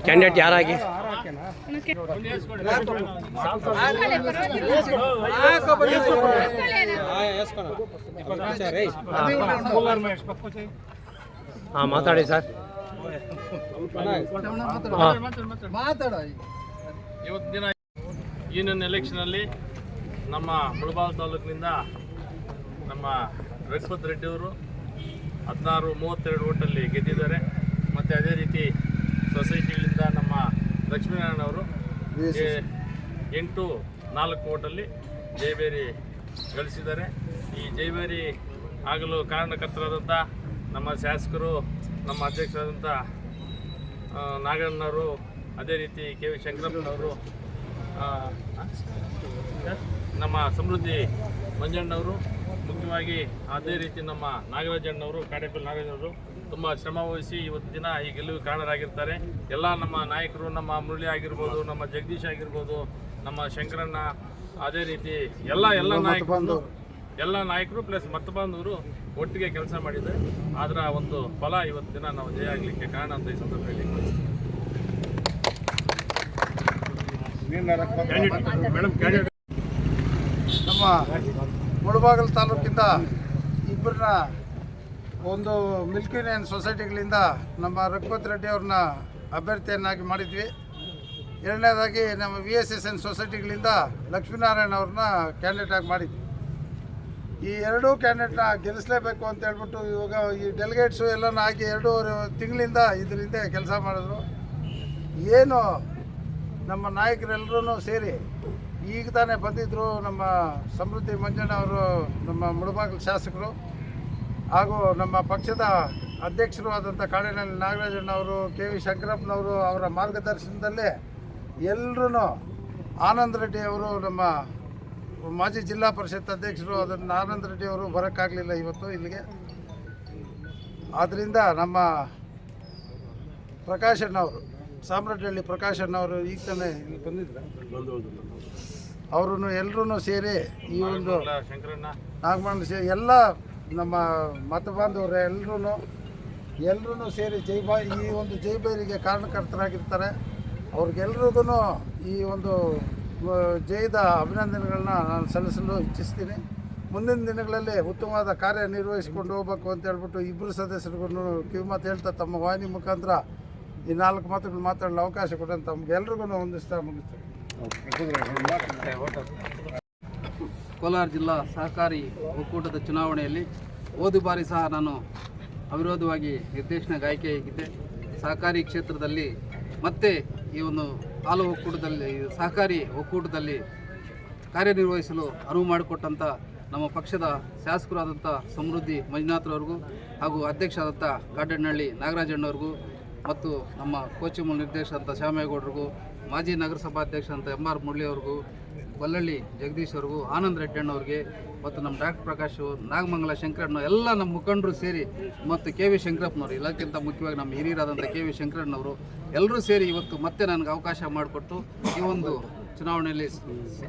Candidate ಯಾರಾಗಿ? ಹಾಂ, ಮಾತಾಡಿ sir. ಹಾಂ. ಇವತ್ತು ದಿನ ಈ ನನ್ನ ಎಲೆಕ್ಷನಲ್ಲಿ ನಮ್ಮ ಮುಳಬಾಲ್ ತಾಲೂಕಿನಿಂದ ನಮ್ಮ ರಘುಪತ್ ರೆಡ್ಡಿ ಅವರು ಹದಿನಾರು ಮೂವತ್ತೆರಡು ಓಟಲ್ಲಿ ಗೆದ್ದಿದ್ದಾರೆ. ಮತ್ತು ಅದೇ ರೀತಿ ಸೊಸೈಟಿಗಳಿಂದ ನಮ್ಮ ಲಕ್ಷ್ಮೀನಾರಾಯಣ ಅವರು ಎ- ಎಂಟು ನಾಲ್ಕು ಓಟಲ್ಲಿ ಜಯಬೇರಿ ಗಳಿಸಿದ್ದಾರೆ. ಈ ಜಯಬೇರಿ ಆಗಲು ಕಾರಣಕರ್ತರಾದಂಥ ನಮ್ಮ ಶಾಸಕರು ನಮ್ಮ ಅಧ್ಯಕ್ಷರಾದಂಥ ನಾಗಣ್ಣವರು ಅದೇ ರೀತಿ ಕೆ ವಿ ಶಂಕರಪ್ಪನವರು ನಮ್ಮ ಸಮೃದ್ಧಿ ಮಂಜಣ್ಣವರು ಮುಖ್ಯವಾಗಿ ಅದೇ ರೀತಿ ನಮ್ಮ ನಾಗರಾಜಣ್ಣವರು ಕಾಡೇಪಲ್ಲಿ ನಾಗರಾಜಣ್ಣವರು ತುಂಬ ಶ್ರಮ ವಹಿಸಿ ಇವತ್ತು ದಿನ ಈ ಗೆಲುವಿಗೆ ಕಾರಣರಾಗಿರ್ತಾರೆ. ಎಲ್ಲ ನಮ್ಮ ನಾಯಕರು ನಮ್ಮ ಮುರಳಿ ಆಗಿರ್ಬೋದು ನಮ್ಮ ಜಗದೀಶ್ ಆಗಿರ್ಬೋದು ನಮ್ಮ ಶಂಕರಣ್ಣ ಅದೇ ರೀತಿ ಎಲ್ಲ ಎಲ್ಲ ನಾಯಕರು ಎಲ್ಲ ನಾಯಕರು ಪ್ಲಸ್ ಮತ್ತು ಬಾಂಧವರು ಒಟ್ಟಿಗೆ ಕೆಲಸ ಮಾಡಿದ್ದಾರೆ ಅದರ ಒಂದು ಫಲ ಇವತ್ತು ದಿನ ನಾವು ಜಯ ಆಗಲಿಕ್ಕೆ ಕಾರಣ ಅಂತ ಈ ಸಂದರ್ಭದಲ್ಲಿ ನಮ್ಮ ಮುಳಬಾಗಲ್ ತಾಲೂಕಿಂದ ಇಬ್ಬರನ್ನ ಒಂದು ಮಿಲ್ಕಿ ಯೂನಿಯನ್ ಸೊಸೈಟಿಗಳಿಂದ ನಮ್ಮ ರಘುಪತ್ ರೆಡ್ಡಿ ಅವ್ರನ್ನ ಅಭ್ಯರ್ಥಿಯನ್ನಾಗಿ ಮಾಡಿದ್ವಿ. ಎರಡನೇದಾಗಿ ನಮ್ಮ ವಿ ಎಸ್ ಎಸ್ ಎನ್ ಸೊಸೈಟಿಗಳಿಂದ ಲಕ್ಷ್ಮೀನಾರಾಯಣ ಅವ್ರನ್ನ ಕ್ಯಾಂಡಿಡೇಟ್ ಆಗಿ ಮಾಡಿದ್ವಿ. ಈ ಎರಡೂ ಕ್ಯಾಂಡಿಡೇಟ್ನ ಗೆಲ್ಲಿಸಲೇಬೇಕು ಅಂತ ಹೇಳ್ಬಿಟ್ಟು ಇವಾಗ ಈ ಡೆಲಿಗೇಟ್ಸು ಎಲ್ಲನೂ ಹಾಕಿ ಎರಡೂವರೆ ತಿಂಗಳಿಂದ ಇದರಿಂದ ಕೆಲಸ ಮಾಡಿದ್ರು. ಏನು ನಮ್ಮ ನಾಯಕರೆಲ್ಲರೂ ಸೇರಿ ಈಗ ತಾನೇ ಬಂದಿದ್ದರು ನಮ್ಮ ಸಮೃದ್ಧಿ ಮಂಜಣ್ಣ ಅವರು, ನಮ್ಮ ಮುಳಬಾಗಿಲು ಶಾಸಕರು ಹಾಗೂ ನಮ್ಮ ಪಕ್ಷದ ಅಧ್ಯಕ್ಷರು ಆದಂಥ ನಾಗರಾಜಣ್ಣ ಅವರು, ಕೆ ವಿ ಶಂಕರಪ್ಪನವರು ಅವರ ಮಾರ್ಗದರ್ಶನದಲ್ಲೇ ಎಲ್ಲರೂ ಆನಂದ್ ರೆಡ್ಡಿ ಅವರು ನಮ್ಮ ಮಾಜಿ ಜಿಲ್ಲಾ ಪರಿಷತ್ ಅಧ್ಯಕ್ಷರು ಅದನ್ನು ಆನಂದ್ ರೆಡ್ಡಿ ಅವರು ಬರೋಕ್ಕಾಗಲಿಲ್ಲ ಇವತ್ತು ಇಲ್ಲಿಗೆ. ಆದ್ದರಿಂದ ನಮ್ಮ ಪ್ರಕಾಶ್ ಅಣ್ಣವರು ಸಾಮ್ರಾಟಹಳ್ಳಿ ಪ್ರಕಾಶ್ ಅವರು ಈಗ ತಾನೇ ಇಲ್ಲಿ ಬಂದಿದ್ರು. ಅವರು ಎಲ್ಲರೂ ಸೇರಿ ಈ ಒಂದು ಶಂಕರಣ್ಣ. ನಾಗಮಂಡ ಸೇರಿ ಎಲ್ಲ ನಮ್ಮ ಮತ ಬಾಂಧವರು ಎಲ್ಲರೂ ಎಲ್ಲರೂ ಸೇರಿ ಜೈಬಾ ಈ ಒಂದು ಜೈಬೈರಿಗೆ ಕಾರಣಕರ್ತರಾಗಿರ್ತಾರೆ. ಅವ್ರಿಗೆಲ್ರಿಗೂ ಈ ಒಂದು ಜೈದ ಜಯದ ಅಭಿನಂದನೆಗಳನ್ನ ನಾನು ಸಲ್ಲಿಸಲು ಇಚ್ಛಿಸ್ತೀನಿ. ಮುಂದಿನ ದಿನಗಳಲ್ಲಿ ಉತ್ತಮವಾದ ಕಾರ್ಯ ನಿರ್ವಹಿಸಿಕೊಂಡು ಹೋಗ್ಬೇಕು ಅಂತ ಹೇಳ್ಬಿಟ್ಟು ಇಬ್ಬರು ಸದಸ್ಯರಿಗೂ ಕಿವಿಮಾತು ಹೇಳ್ತಾ ತಮ್ಮ ವಾಹಿನಿ ಮುಖಾಂತರ ಈ ನಾಲ್ಕು ಮಾತುಗಳು ಮಾತಾಡಲು ಅವಕಾಶ ಕೊಟ್ಟಂತ ತಮಗೆಲ್ರಿಗೂ ಹೊಂದಿಸ್ತಾ ಮುಗಿಸ್ತೀನಿ ಕೋಲಾರ ಜಿಲ್ಲಾ ಸಹಕಾರಿ ಒಕ್ಕೂಟದ ಚುನಾವಣೆಯಲ್ಲಿ ಹೋದ ಬಾರಿ ಸಹ ನಾನು ಅವಿರೋಧವಾಗಿ ನಿರ್ದೇಶನ ಗಾಯಕೆಯಾಗಿದ್ದೆ ಸಹಕಾರಿ ಕ್ಷೇತ್ರದಲ್ಲಿ ಮತ್ತೆ ಈ ಒಂದು ಹಾಲು ಒಕ್ಕೂಟದಲ್ಲಿ ಸಹಕಾರಿ ಒಕ್ಕೂಟದಲ್ಲಿ ಕಾರ್ಯನಿರ್ವಹಿಸಲು ಅನುವು ಮಾಡಿಕೊಟ್ಟಂಥ ನಮ್ಮ ಪಕ್ಷದ ಶಾಸಕರಾದಂಥ ಸಮೃದ್ಧಿ ಮಂಜುನಾಥ್ರವ್ರಿಗೂ ಹಾಗೂ ಅಧ್ಯಕ್ಷರಾದಂಥ ಕಾಡಣ್ಣಹಳ್ಳಿ ನಾಗರಾಜಣ್ಣವ್ರಿಗೂ ಮತ್ತು ನಮ್ಮ ಕೋಚಿಮೂಲ ನಿರ್ದೇಶಕ ಶ್ಯಾಮೇಗೌಡರಿಗೂ ಮಾಜಿ ನಗರಸಭಾಧ್ಯಕ್ಷ ಅಂತ ಎಂ ಆರ್ ಮುರಳಿಯವ್ರಿಗೂ, ಬಲ್ಲಳ್ಳಿ ಜಗದೀಶ್ ಅವ್ರಿಗೂ, ಆನಂದ್ ರೆಡ್ಡಣ್ಣವ್ರಿಗೆ ಮತ್ತು ನಮ್ಮ ಡಾಕ್ಟರ್ ಪ್ರಕಾಶ್ ನಾಗಮಂಗಲ ಶಂಕರಣ್ಣ ಎಲ್ಲ ನಮ್ಮ ಮುಖಂಡರು ಸೇರಿ ಮತ್ತು ಕೆ ವಿ ಶಂಕರಪ್ಪನವರು ಎಲ್ಲಕ್ಕಿಂತ ಮುಖ್ಯವಾಗಿ ನಮ್ಮ ಹಿರಿಯರಾದಂಥ ಕೆ ವಿ ಶಂಕರಣ್ಣವರು, ಎಲ್ಲರೂ ಸೇರಿ ಇವತ್ತು ಮತ್ತೆ ನನಗೆ ಅವಕಾಶ ಮಾಡಿಕೊಟ್ಟು ಈ ಒಂದು ಚುನಾವಣೆಯಲ್ಲಿ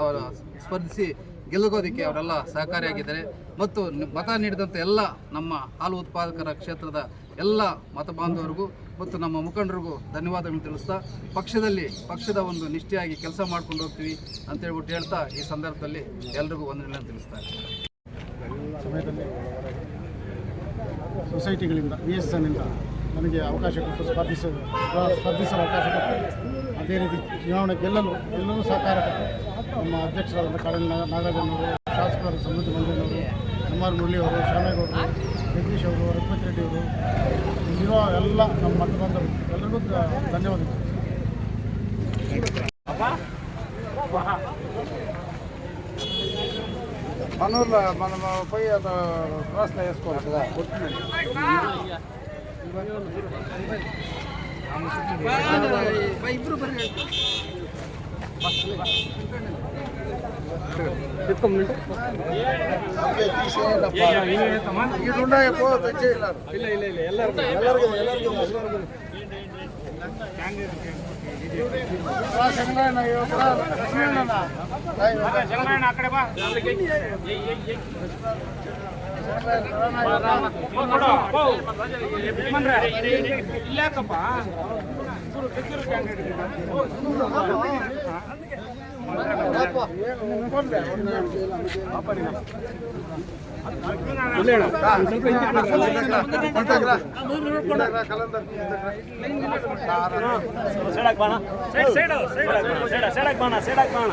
ಅವರ ಸ್ಪರ್ಧಿಸಿ ಗೆಲ್ಲಗೋದಕ್ಕೆ ಅವರೆಲ್ಲ ಸಹಕಾರಿಯಾಗಿದ್ದಾರೆ. ಮತ್ತು ಮತ ನೀಡಿದಂಥ ಎಲ್ಲ ನಮ್ಮ ಹಾಲು ಉತ್ಪಾದಕರ ಕ್ಷೇತ್ರದ ಎಲ್ಲ ಮತ ಬಾಂಧವರಿಗೂ ಮತ್ತು ನಮ್ಮ ಮುಖಂಡರಿಗೂ ಧನ್ಯವಾದಗಳನ್ನು ತಿಳಿಸ್ತಾ ಪಕ್ಷದಲ್ಲಿ ಪಕ್ಷದ ಒಂದು ನಿಷ್ಠೆಯಾಗಿ ಕೆಲಸ ಮಾಡ್ಕೊಂಡು ಹೋಗ್ತೀವಿ ಅಂತ ಹೇಳ್ಬಿಟ್ಟು ಹೇಳ್ತಾ ಈ ಸಂದರ್ಭದಲ್ಲಿ ಎಲ್ರಿಗೂ ವಂದನೆಗಳನ್ನು ತಿಳಿಸ್ತಾ ಸೊಸೈಟಿಗಳಿಂದ ಬಿ ಎಸ್ ಎನ್ನಿಂದ ನನಗೆ ಅವಕಾಶ ಕೊಟ್ಟು ಸ್ಪರ್ಧಿಸಲು ಸ್ಪರ್ಧಿಸಲು ಅವಕಾಶ ಕೊಟ್ಟು ಅದೇ ರೀತಿ ಚುನಾವಣೆ ಗೆಲ್ಲಲು ಎಲ್ಲರೂ ಸಹಕಾರ ಕೊಟ್ಟು ನಮ್ಮ ಅಧ್ಯಕ್ಷರಾದ ಕಾಳಿನ ನಾಗರಾಜನವರು ಶಾಸಕರಾದ ಸಮೃದ್ಧಿ ಮಂಜನವರು ಕುಮಾರ್ ಮುರಳಿಯವರು ಶ್ಯಾಮೇಗೌಡರು ಜಗದೀಶ್ ಅವರು ರಘುಪತಿ ರೆಡ್ಡಿ ಅವರು ಇಲ್ಲಿರೋ ಎಲ್ಲ ನಮ್ಮ ಮತದಾರರು ಎಲ್ಲರಿಗೂ ದ- ಧನ್ಯವಾದಗಳು మనూర్లో మనం పోయి అది క్రాస్లో వేసుకోవాలి కదా ఎత్తుకో మినిట్ ಇದು ಉಂಡಾಯಪ್ಪ ತಚ್ಚೆ ಇಲ್ಲ ಇಲ್ಲ ಇಲ್ಲ ಇಲ್ಲ ಎಲ್ಲರಿಗೂ ಎಲ್ಲರಿಗೂ ಎಲ್ಲರಿಗೂ ಎಲ್ಲರಿಗೂ ಶಂಕರಾಯಣ ಆ ಕಡೆ ಬಾ ಇಲ್ಲಾಕಪ್ಪ side side side side side ಬಾಣ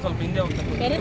ಸ್ವಲ್ಪ ಹಿಂದೆ ಹೋಗ್ತಾರೆ